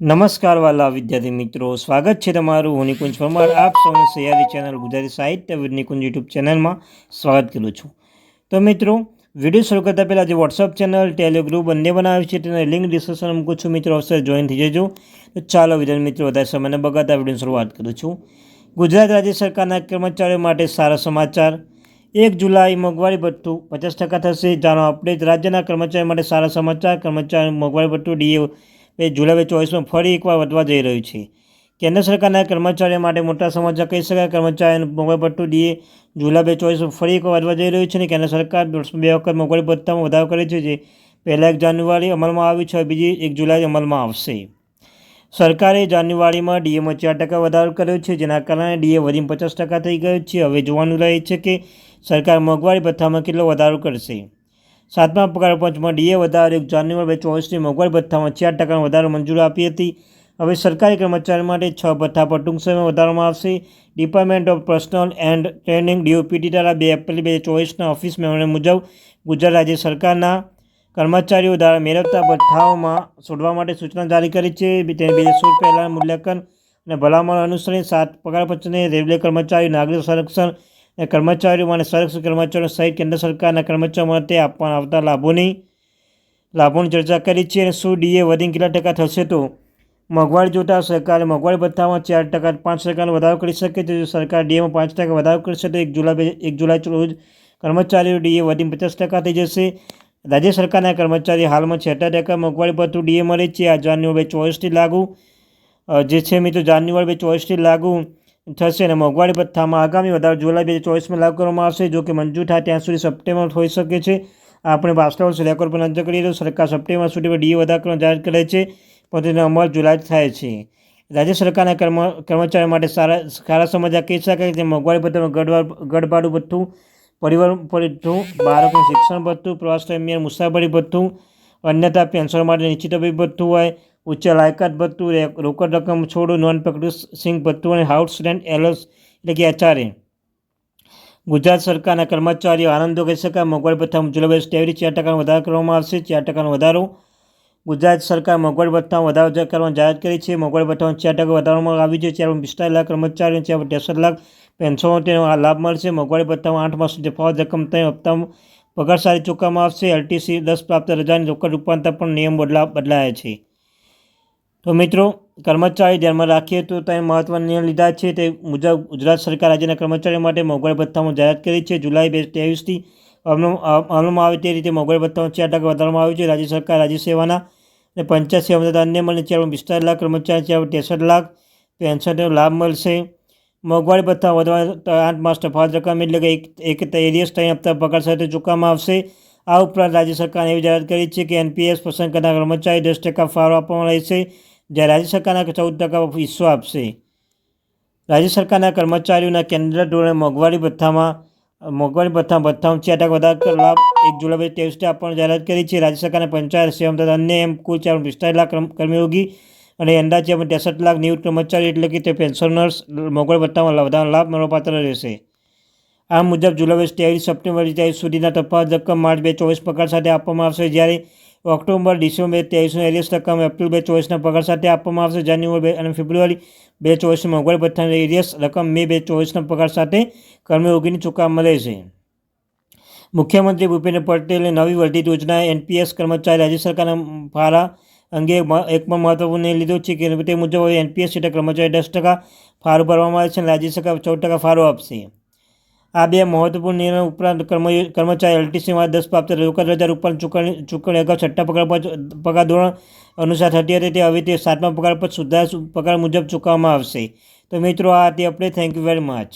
નમસ્કાર વાલા વિદ્યાર્થી મિત્રો, સ્વાગત છે તમારું હું નિકુંજ પરમાર. આપ સૌને સૈયારી ચેનલ ગુજરાતી સાહિત્ય નિકુંજ યુટ્યુબ ચેનલમાં સ્વાગત કરું છું. તો મિત્રો, વીડિયો શરૂ કરતાં પહેલાં જે વોટ્સઅપ ચેનલ ટેલિગ્રુપ બંને બનાવ્યું છે તેના લિંક ડિસ્ક્રિપ્શન મૂકું છું. મિત્રો અવસર જોઈન થઈ જજો. તો ચાલો વિદ્યાર્થી મિત્રો, વધારે સમયને બગાડતા વીડિયો શરૂઆત કરું છું. ગુજરાત રાજ્ય સરકારના કર્મચારીઓ માટે સારા સમાચાર. એક જુલાઈ મોંઘવારી ભથ્થું પચાસ ટકા થશે. જાણો અપડેટ રાજ્યના કર્મચારીઓ માટે સારા સમાચાર. કર્મચારી મોંઘવારી ભથ્થું ડીએ એ જુલાઈ ચોવીસમાં ફરી એકવાર વધવા જઈ રહ્યું છે. કેન્દ્ર સરકારના કર્મચારીઓ માટે મોટા સમાચાર કહી શકાય. કર્મચારીઓનું મોંઘવારી ભથ્થું ડીએ જુલાઈ બે ચોવીસમાં ફરી એકવાર વધવા જઈ રહ્યું છે અને કેન્દ્ર સરકાર બે વખત મોંઘવારી ભથ્થામાં વધારો કરે છે, જે પહેલાં એક જાન્યુઆરી અમલમાં આવ્યું છે બીજી એક જુલાઈ અમલમાં આવશે. સરકારે જાન્યુઆરીમાં ડીએમાં ચાર ટકા વધારો કર્યો છે, જેના કારણે ડીએ વધીને પચાસ ટકા થઈ ગયો છે. હવે જોવાનું રહે છે કે સરકાર મોંઘવારી ભથ્થામાં કેટલો વધારો કરશે. સાતમા પગાર પંચમાં ડીએ વધારો એક જાન્યુઆરી બે ચોવીસની મોંઘવારી ભથ્થામાં ચાર ટકાનો વધારો મંજૂર આપી હતી. હવે સરકારી કર્મચારીઓ માટે છ ભથ્થા પર ટૂંક સમયમાં વધારવામાં આવશે. Department of personnel and training DOPT દ્વારા બે એપ્રિલ બે ચોવીસના ઓફિસ મેમોરેન્ડમ મુજબ ગુજરાત રાજ્ય સરકારના કર્મચારીઓ દ્વારા મેળવતા ભથ્થાઓમાં છોડવા માટે સૂચના જારી કરી છે. તેને બે સૂટ પહેલાં મૂલ્યાંકન અને ભલામણ અનુસરી સાત પગાર પંચને રેલવે કર્મચારી નાગરિક સંરક્ષણ કર્મચારીઓ અને સંરક્ષણ કર્મચારીઓ સહિત કેન્દ્ર સરકારના કર્મચારીઓ માટે આપવામાં આવતા લાભોની લાભોની ચર્ચા કરી છે અને શું ડીએ વધીને કેટલા ટકા થશે તો મોંઘવારી જોતા સરકારે મોંઘવારી ભથ્થામાં ચાર ટકા પાંચ ટકાનો વધારો કરી શકે છે. જો સરકાર ડીએમાં પાંચ ટકા વધારો કરશે તો એક જુલાઈ એક જુલાઈ રોજ કર્મચારીઓ ડીએ વધીને પચાસ ટકા થઈ જશે. રાજ્ય સરકારના કર્મચારી હાલમાં છેતાલીસ ટકા મોંઘવારી ભથ્થું ડીએ મળે છે. આ જાન્યુઆરી બે ચોવીસથી લાગુ જે છે મિત્રો, જાન્યુઆરી બે ચોવીસથી લાગુ થશે અને મોંઘવારી ભથ્થામાં આગામી વધારો જુલાઈ બે ચોવીસમાં લાગુ કરવામાં આવશે. જો કે મંજૂર થાય ત્યાં સુધી સપ્ટેમ્બર હોઈ શકે છે. આપણે વર્ષ રેકોર્ડ પર નજર કરીએ તો સરકાર સપ્ટેમ્બર સુધીમાં ડીએ વધારો કરવાનો જાહેર કરે છે. પણ તેનો અમલ જુલાઈ થાય છે. રાજ્ય સરકારના કર્મ, કર્મચારીઓ માટે સારા સારા સમાચાર કહી શકાય કે મોંઘવારી ભથ્થાનું ગઢ ગઢભાડું ભથ્થું પરિવાર ભથ્થું બાળકોનું શિક્ષણ ભથ્થું પ્રવાસ દરમિયાન મુસાફરી ભથ્થું, અન્યથા પેન્શન માટે નિશ્ચિત ભથ્થું હોય ઉચ્ચ લાયકાત ભથ્થું રોકડ રકમ છોડું નોન પ્રોડ્યુસિંગ ભથ્થું અને હાઉસ રેન્ટ એલસ એટલે કે એચઆરએ ગુજરાત સરકારના કર્મચારીઓ આનંદો કહી શકાય મોંઘવારી ભથ્થા જુલાઈ સ્ટેવરી ચાર ટકાનો વધારો કરવામાં આવશે. ચાર ટકાનો વધારો ગુજરાત સરકાર મોંઘવારી ભથ્થામાં વધારો કરવાની જાહેરાત કરી છે. મોંઘવારી ભથ્થામાં ચાર ટકા વધારવામાં આવ્યું છે. ત્યારે પિસ્તાલીસ લાખ કર્મચારીઓ ત્યાં ત્રેસઠ લાખ પેન્શનો તેનો આ લાભ મળશે. મોંઘવારી ભથ્થામાં આઠ માસ ફાળો રકમ ત્રણ હપ્તામાં પગાર સારી ચૂકવવામાં આવશે. એલટીસી દસ પ્રાપ્ત રજાની રોકડ રૂપાંતર પણ નિયમ બદલા, બદલાયા છે. તો મિત્રો, કર્મચારી ધ્યાનમાં રાખીએ તો ત્યાં મહત્વના નિર્ણય લીધા છે. તે મુજબ ગુજરાત સરકાર રાજ્યના કર્મચારીઓ માટે મોંઘવારી ભથ્થામાં જાહેરાત કરી છે. જુલાઈ બે ત્રેવીસથી અમલમાં આવે તે રીતે મોંઘવારી ભથ્થામાં ચાર ટકા વધારવામાં આવ્યું છે. રાજ્ય સરકાર રાજ્ય સેવાના અને પંચાયત સેવા તથા અન્ય મળે ચાર પિસ્તાલીસ લાખ કર્મચારી ચાર ત્રેસઠ લાખ પેન્શનનો લાભ મળશે. મોંઘવારી ભથ્થા વધવા આઠ માસ તફાવત રકમ એટલે કે એક એરિયસ ત્રણ હપ્તા પગાર સાથે ચૂકવવામાં આવશે. આ ઉપરાંત રાજ્ય સરકારે એવી જાહેરાત કરી છે કે એનપીએસ પસંદ કરનાર કર્મચારી દસ ટકા ફાળો આપવામાં રહેશે. જ્યારે રાજ્ય સરકારના ચૌદ ટકા હિસ્સો આપશે. રાજ્ય સરકારના કર્મચારીઓના કેન્દ્ર ધોરણે મોંઘવારી ભથ્થામાં, મોંઘવારી ભથ્થા ભથ્થામાં ચાર ટકા વધારો લાભ એક જુલાઈ ત્રેવીસ આપવાની જાહેરાત કરી છે. રાજ્ય સરકારના પંચાયત સેવા તથા અન્ય એમ કુલ ચાર પિસ્તાલીસ લાખ કર્મ- કર્મયોગી અને અંદાજે ત્રેસઠ લાખ નિવૃત્ત કર્મચારી એટલે કે તે પેન્શનર્સ મોંઘવારી ભથ્થામાં વધારાનો લાભ મળવાપાત્ર રહેશે. આ મુજબ જુલાઈ ત્રેવીસ, સપ્ટેમ્બર ત્રેવીસ સુધીના તફાવત રકમ માર્ચ બે ચોવીસ પગાર સાથે આપવામાં આવશે. જ્યારે ઓક્ટોબર, ડિસેમ્બર ત્રેવીસનો એરિયસ રકમ એપ્રિલ બે ચોવીસના પગાર સાથે આપવામાં આવશે. જાન્યુઆરી બે અને ફેબ્રુઆરી બે ચોવીસમાં મોંઘવારી ભથ્થાની એરિયસ રકમ મે બે ચોવીસના પગાર સાથે કર્મયોગીની ચૂકવવામાં રહેશે મુખ્યમંત્રી ભૂપેન્દ્ર પટેલે નવી વર્ધિત યોજના એનપીએસ કર્મચારી રાજ્ય સરકારના ફાળા અંગે એક પણ મહત્વપૂર્ણ લીધો છે કે તે મુજબ હવે એનપીએસ હેઠળ કર્મચારી દસ ટકા ફાળો ભરવામાં આવે છે અને રાજ્ય સરકાર ચૌદ ટકા ફાળો આપશે. આ બે મહત્વપૂર્ણ નિર્ણય ઉપરાંત કર્મ કર્મચારી એલટીસીમાં દસ પ્રાપ્ત રોકડ રજા ઉપર ચૂકવણી ચૂકવણી અગાઉ છઠ્ઠા પગાર પર પગાર ધોરણ અનુસાર થતી હતી. તે હવે તે સાતમા પગાર પર સુધાર પગાર મુજબ ચૂકવવામાં આવશે. તો મિત્રો, આ હતી update thank you very much